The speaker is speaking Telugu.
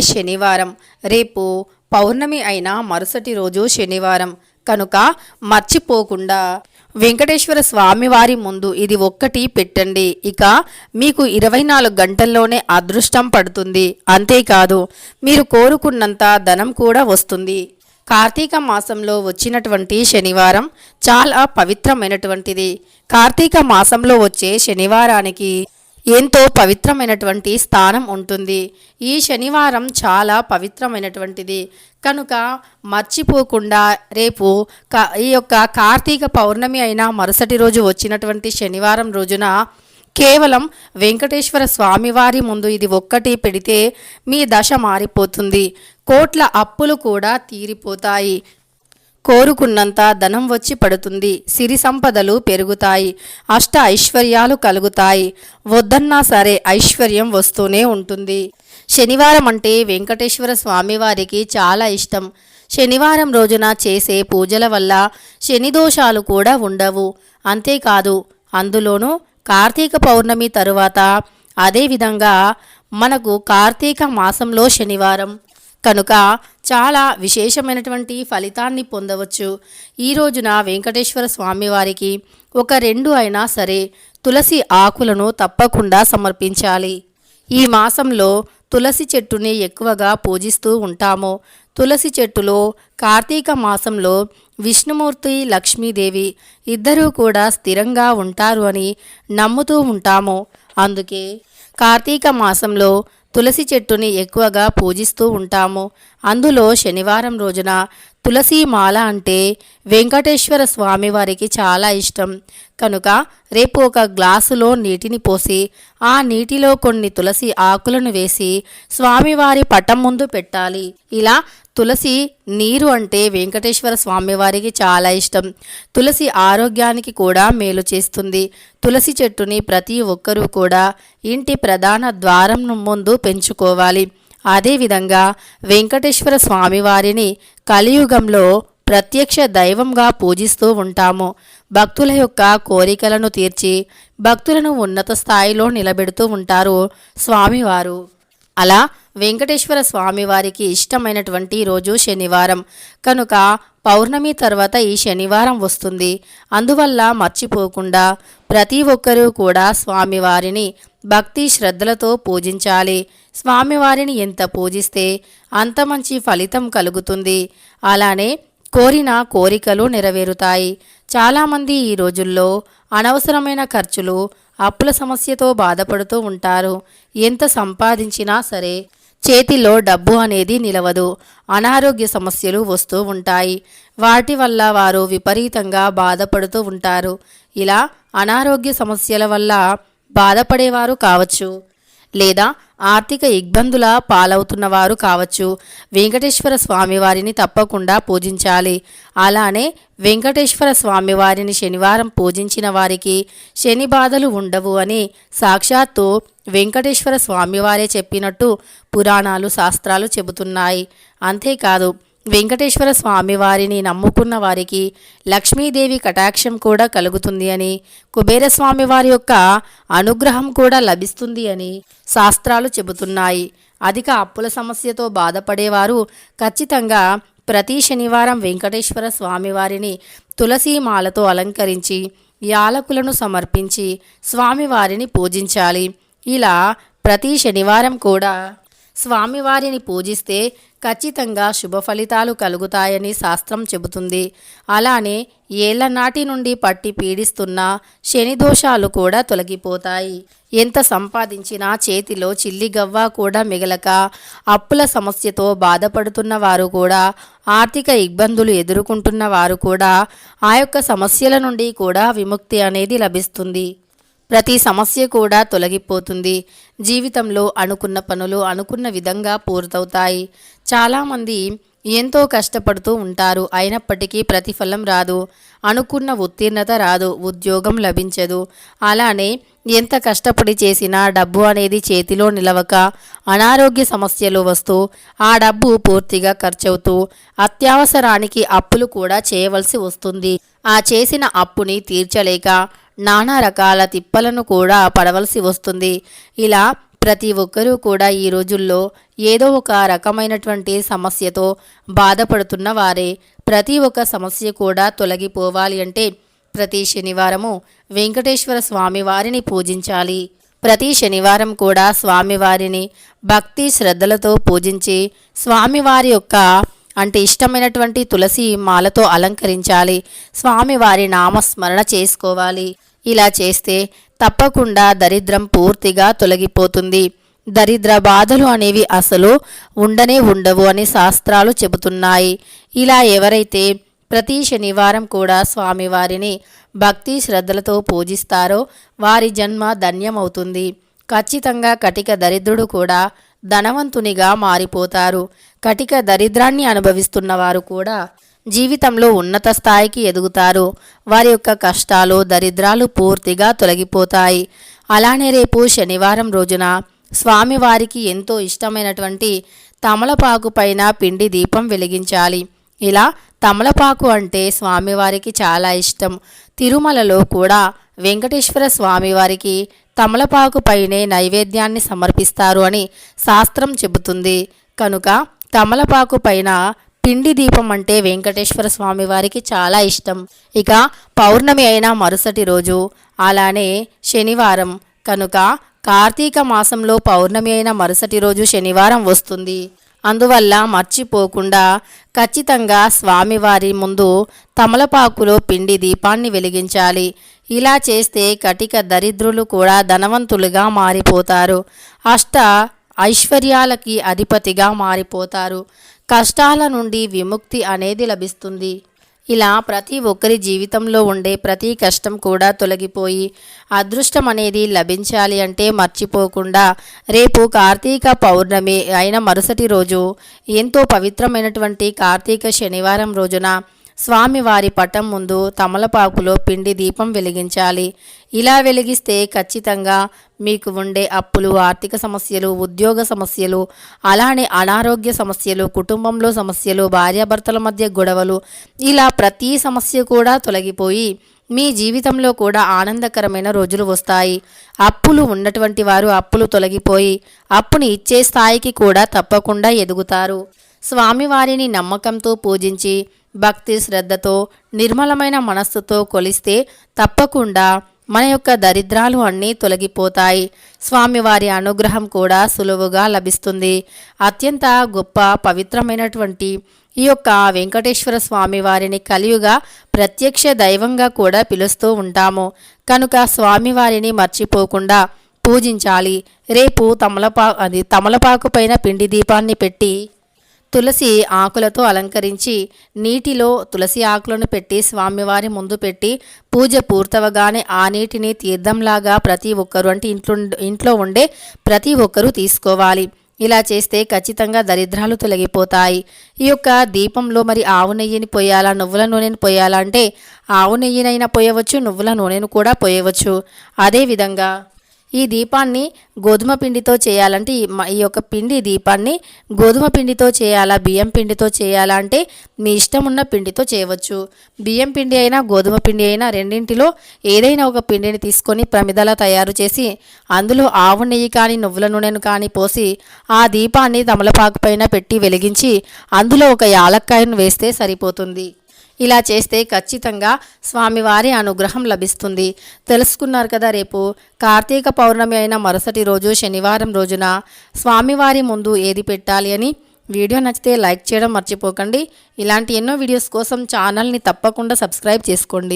శనివారం. రేపు పౌర్ణమి అయిన మరుసటి రోజు శనివారం. కనుక మర్చిపోకుండా వెంకటేశ్వర స్వామివారి ముందు ఇది ఒక్కటి పెట్టండి. ఇక మీకు ఇరవై నాలుగు గంటల్లోనే అదృష్టం పడుతుంది. అంతేకాదు మీరు కోరుకున్నంత ధనం కూడా వస్తుంది. కార్తీక మాసంలో వచ్చినటువంటి శనివారం చాలా పవిత్రమైనటువంటిది. కార్తీక మాసంలో వచ్చే శనివారానికి ఎంతో పవిత్రమైనటువంటి స్థానం ఉంటుంది. ఈ శనివారం చాలా పవిత్రమైనటువంటిది. కనుక మర్చిపోకుండా రేపు ఈ యొక్క కార్తీక పౌర్ణమి అయిన మరుసటి రోజు వచ్చినటువంటి శనివారం రోజున కేవలం వెంకటేశ్వర స్వామివారి ముందు ఇది ఒక్కటి పెడితే మీ దశ మారిపోతుంది. కోట్ల అప్పులు కూడా తీరిపోతాయి. కోరుకున్నంత ధనం వచ్చి పడుతుంది. సిరి సంపదలు పెరుగుతాయి. అష్ట ఐశ్వర్యాలు కలుగుతాయి. వద్దన్నా సరే ఐశ్వర్యం వస్తూనే ఉంటుంది. శనివారం అంటే వెంకటేశ్వర స్వామివారికి చాలా ఇష్టం. శనివారం రోజున చేసే పూజల వల్ల శని దోషాలు కూడా ఉండవు. అంతేకాదు అందులోనూ కార్తీక పౌర్ణమి తరువాత అదేవిధంగా మనకు కార్తీక మాసంలో శనివారం. కనుక చాలా విశేషమైనటువంటి ఫలితాన్ని పొందవచ్చు. ఈ రోజున వెంకటేశ్వర స్వామి వారికి ఒక రెండు అయినా సరే తులసి ఆకులను తప్పకుండా సమర్పించాలి. ఈ మాసంలో తులసి చెట్టుని ఎక్కువగా పూజిస్తూ ఉంటాము. తులసి చెట్టులో కార్తీక మాసంలో విష్ణుమూర్తి లక్ష్మీదేవి ఇద్దరూ కూడా స్థిరంగా ఉంటారు అని నమ్ముతూ ఉంటాము. అందుకే కార్తీక మాసంలో తులసి చెట్టుని ఎక్కువగా పూజిస్తూ ఉంటాము. అందులో శనివారం రోజున తులసి మాల అంటే వెంకటేశ్వర స్వామి వారికి చాలా ఇష్టం. కనుక రేపు ఒక గ్లాసులో నీటిని పోసి ఆ నీటిలో కొన్ని తులసి ఆకులను వేసి స్వామివారి పటం ముందు పెట్టాలి. ఇలా తులసి నీరు అంటే వెంకటేశ్వర స్వామివారికి చాలా ఇష్టం. తులసి ఆరోగ్యానికి కూడా మేలు చేస్తుంది. తులసి చెట్టుని ప్రతి ఒక్కరూ కూడా ఇంటి ప్రధాన ద్వారం ముందు పెంచుకోవాలి. అదేవిధంగా వెంకటేశ్వర స్వామివారిని కలియుగంలో ప్రత్యక్ష దైవంగా పూజిస్తూ ఉంటాము. భక్తుల యొక్క కోరికలను తీర్చి భక్తులను ఉన్నత స్థాయిలో నిలబెడుతూ ఉంటారు స్వామివారు. అలా వెంకటేశ్వర స్వామివారికి ఇష్టమైనటువంటి రోజు శనివారం. కనుక పౌర్ణమి తర్వాత ఈ శనివారం వస్తుంది. అందువల్ల మర్చిపోకుండా ప్రతి ఒక్కరూ కూడా స్వామివారిని భక్తి శ్రద్ధలతో పూజించాలి. స్వామివారిని ఎంత పూజిస్తే అంత మంచి ఫలితం కలుగుతుంది. అలానే కోరిన కోరికలు నెరవేరుతాయి. చాలామంది ఈ రోజుల్లో అనవసరమైన ఖర్చులు అప్పుల సమస్యతో బాధపడుతూ ఉంటారు. ఎంత సంపాదించినా సరే చేతిలో డబ్బు అనేది నిలవదు. అనారోగ్య సమస్యలు వస్తూ ఉంటాయి. వాటి వల్ల వారు విపరీతంగా బాధపడుతూ ఉంటారు. ఇలా అనారోగ్య సమస్యల వల్ల బాధపడేవారు కావచ్చు. లేదా ఆర్థిక ఇబ్బందుల పాలవుతున్న వారు కావచ్చు. వెంకటేశ్వర స్వామివారిని తప్పకుండా పూజించాలి. అలానే వెంకటేశ్వర స్వామివారిని శనివారం పూజించిన వారికి శని బాధలు ఉండవు అని సాక్షాత్తు వెంకటేశ్వర స్వామివారే చెప్పినట్టు పురాణాలు శాస్త్రాలు చెబుతున్నాయి. అంతేకాదు వెంకటేశ్వర స్వామి వారిని నమ్ముకున్న వారికి లక్ష్మీదేవి కటాక్షం కూడా కలుగుతుంది అని కుబేరస్వామి వారి యొక్క అనుగ్రహం కూడా లభిస్తుంది అని శాస్త్రాలు చెబుతున్నాయి. అధిక అప్పుల సమస్యతో బాధపడేవారు ఖచ్చితంగా ప్రతి శనివారం వెంకటేశ్వర స్వామివారిని తులసీమాలతో అలంకరించి యాలకులను సమర్పించి స్వామివారిని పూజించాలి. ఇలా ప్రతి శనివారం కూడా స్వామివారిని పూజిస్తే ఖచ్చితంగా శుభ ఫలితాలు కలుగుతాయని శాస్త్రం చెబుతుంది. అలానే ఏళ్ళ నాటి నుండి పట్టి పీడిస్తున్న శని దోషాలు కూడా తొలగిపోతాయి. ఎంత సంపాదించినా చేతిలో చిల్లిగవ్వ కూడా మిగలక అప్పుల సమస్యతో బాధపడుతున్న వారు కూడా ఆర్థిక ఇబ్బందులు ఎదుర్కొంటున్న వారు కూడా ఆ యొక్క సమస్యల నుండి కూడా విముక్తి అనేది లభిస్తుంది. ప్రతి సమస్య కూడా తొలగిపోతుంది. జీవితంలో అనుకున్న పనులు అనుకున్న విధంగా పూర్తవుతాయి. చాలామంది ఎంతో కష్టపడుతూ ఉంటారు. అయినప్పటికీ ప్రతిఫలం రాదు. అనుకున్న ఉత్తీర్ణత రాదు. ఉద్యోగం లభించదు. అలానే ఎంత కష్టపడి చేసినా డబ్బు అనేది చేతిలో నిలవక అనారోగ్య సమస్యలు వస్తూ ఆ డబ్బు పూర్తిగా ఖర్చవుతూ అత్యవసరానికి అప్పులు కూడా చేయవలసి వస్తుంది. ఆ చేసిన అప్పుని తీర్చలేక నానా రకాల తిప్పలను కూడా పడవలసి వస్తుంది. ఇలా ప్రతి ఒక్కరూ కూడా ఈ రోజుల్లో ఏదో ఒక రకమైనటువంటి సమస్యతో బాధపడుతున్న వారే. ప్రతి ఒక్క సమస్య కూడా తొలగిపోవాలి అంటే ప్రతి శనివారము వెంకటేశ్వర స్వామి వారిని పూజించాలి. ప్రతి శనివారం కూడా స్వామివారిని భక్తి శ్రద్ధలతో పూజించి స్వామివారి యొక్క అంటే ఇష్టమైనటువంటి తులసి మాలతో అలంకరించాలి. స్వామివారి నామస్మరణ చేసుకోవాలి. ఇలా చేస్తే తప్పకుండా దరిద్రం పూర్తిగా తొలగిపోతుంది. దరిద్ర బాధలు అనేవి అసలు ఉండనే ఉండవు అని శాస్త్రాలు చెబుతున్నాయి. ఇలా ఎవరైతే ప్రతి శనివారం కూడా స్వామివారిని భక్తి శ్రద్ధలతో పూజిస్తారో వారి జన్మ ధన్యమవుతుంది. ఖచ్చితంగా కటిక దరిద్రుడు కూడా ధనవంతునిగా మారిపోతారు. కటిక దరిద్రాన్ని అనుభవిస్తున్న వారు కూడా జీవితంలో ఉన్నత స్థాయికి ఎదుగుతారు. వారి యొక్క కష్టాలు దరిద్రాలు పూర్తిగా తొలగిపోతాయి. అలానే రేపు శనివారం రోజున స్వామివారికి ఎంతో ఇష్టమైనటువంటి తమలపాకు పైన పిండి దీపం వెలిగించాలి. ఇలా తమలపాకు అంటే స్వామివారికి చాలా ఇష్టం. తిరుమలలో కూడా వెంకటేశ్వర స్వామివారికి తమలపాకు పైనే నైవేద్యాన్ని సమర్పిస్తారు అని శాస్త్రం చెబుతుంది. కనుక తమలపాకు పైన పిండి దీపం అంటే వెంకటేశ్వర స్వామి వారికి చాలా ఇష్టం. ఇక పౌర్ణమి అయిన మరుసటి రోజు అలానే శనివారం. కనుక కార్తీక మాసంలో పౌర్ణమి అయిన మరుసటి రోజు శనివారం వస్తుంది. అందువల్ల మర్చిపోకుండా ఖచ్చితంగా స్వామివారి ముందు తమలపాకులో పిండి దీపాన్ని వెలిగించాలి. ఇలా చేస్తే కటిక దరిద్రులు కూడా ధనవంతులుగా మారిపోతారు. అష్ట ఐశ్వర్యాలకి అధిపతిగా మారిపోతారు. కష్టాల నుండి విముక్తి అనేది లభిస్తుంది. ఇలా ప్రతి ఒక్కరి జీవితంలో ఉండే ప్రతి కష్టం కూడా తొలగిపోయి అదృష్టం అనేది లభించాలి అంటే మర్చిపోకుండా రేపు కార్తీక పౌర్ణమి అయిన మరుసటి రోజు ఎంతో పవిత్రమైనటువంటి కార్తీక శనివారం రోజున స్వామివారి పటం ముందు తమలపాకులో పిండి దీపం వెలిగించాలి. ఇలా వెలిగిస్తే ఖచ్చితంగా మీకు ఉండే అప్పులు ఆర్థిక సమస్యలు ఉద్యోగ సమస్యలు అలానే అనారోగ్య సమస్యలు కుటుంబంలో సమస్యలు భార్యాభర్తల మధ్య గొడవలు ఇలా ప్రతి సమస్య కూడా తొలగిపోయి మీ జీవితంలో కూడా ఆనందకరమైన రోజులు వస్తాయి. అప్పులు ఉన్నటువంటి వారు అప్పులు తొలగిపోయి అప్పుని ఇచ్చే స్థాయికి కూడా తప్పకుండా ఎదుగుతారు. స్వామివారిని నమ్మకంతో పూజించి భక్తి శ్రద్ధతో నిర్మలమైన మనస్సుతో కొలిస్తే తప్పకుండా మన యొక్క దరిద్రాలు అన్నీ తొలగిపోతాయి. స్వామివారి అనుగ్రహం కూడా సులువుగా లభిస్తుంది. అత్యంత గొప్ప పవిత్రమైనటువంటి ఈ యొక్క వెంకటేశ్వర స్వామి వారిని కలియుగా ప్రత్యక్ష దైవంగా కూడా పిలుస్తూ ఉంటాము. కనుక స్వామివారిని మర్చిపోకుండా పూజించాలి. రేపు తమలపా అది తమలపాకు పైన పిండి దీపాన్ని పెట్టి తులసి ఆకులతో అలంకరించి నీటిలో తులసి ఆకులను పెట్టి స్వామివారి ముందు పెట్టి పూజ పూర్తవగానే ఆ నీటిని తీర్థంలాగా ప్రతి ఒక్కరు అంటే ఇంట్లో ఇంట్లో ఉండే ప్రతి ఒక్కరూ తీసుకోవాలి. ఇలా చేస్తే ఖచ్చితంగా దరిద్రాలు తొలగిపోతాయి. ఈ యొక్క దీపంలో మరి ఆవు నెయ్యిని పోయాలా నువ్వుల నూనెని పోయాలా అంటే ఆవు నెయ్యినైనా పోయవచ్చు నువ్వుల నూనెను కూడా పోయవచ్చు. అదేవిధంగా ఈ దీపాన్ని గోధుమ పిండితో చేయాలంటే ఈ మ- ఈ యొక్క పిండి దీపాన్ని గోధుమ పిండితో చేయాలా బియ్యం పిండితో చేయాలా అంటే మీ ఇష్టం ఉన్న పిండితో చేయవచ్చు. బియ్యం పిండి అయినా గోధుమ పిండి అయినా రెండింటిలో ఏదైనా ఒక పిండిని తీసుకొని ప్రమిదలా తయారు చేసి అందులో ఆవు నెయ్యి కానీ నువ్వుల నూనెను కానీ పోసి ఆ దీపాన్ని తమలపాకు పైన పెట్టి వెలిగించి అందులో ఒక యాలక్కాయను వేస్తే సరిపోతుంది. ఇలా చేస్తే ఖచ్చితంగా స్వామివారి అనుగ్రహం లభిస్తుంది. తెలుసుకున్నారు కదా రేపు కార్తీక పౌర్ణమి అయిన మరుసటి రోజు శనివారం రోజున స్వామివారి ముందు ఏది పెట్టాలి అని వీడియో నచ్చితే లైక్ చేయడం మర్చిపోకండి. ఇలాంటి ఎన్నో వీడియోస్ కోసం ఛానల్ని తప్పకుండా సబ్స్క్రైబ్ చేసుకోండి.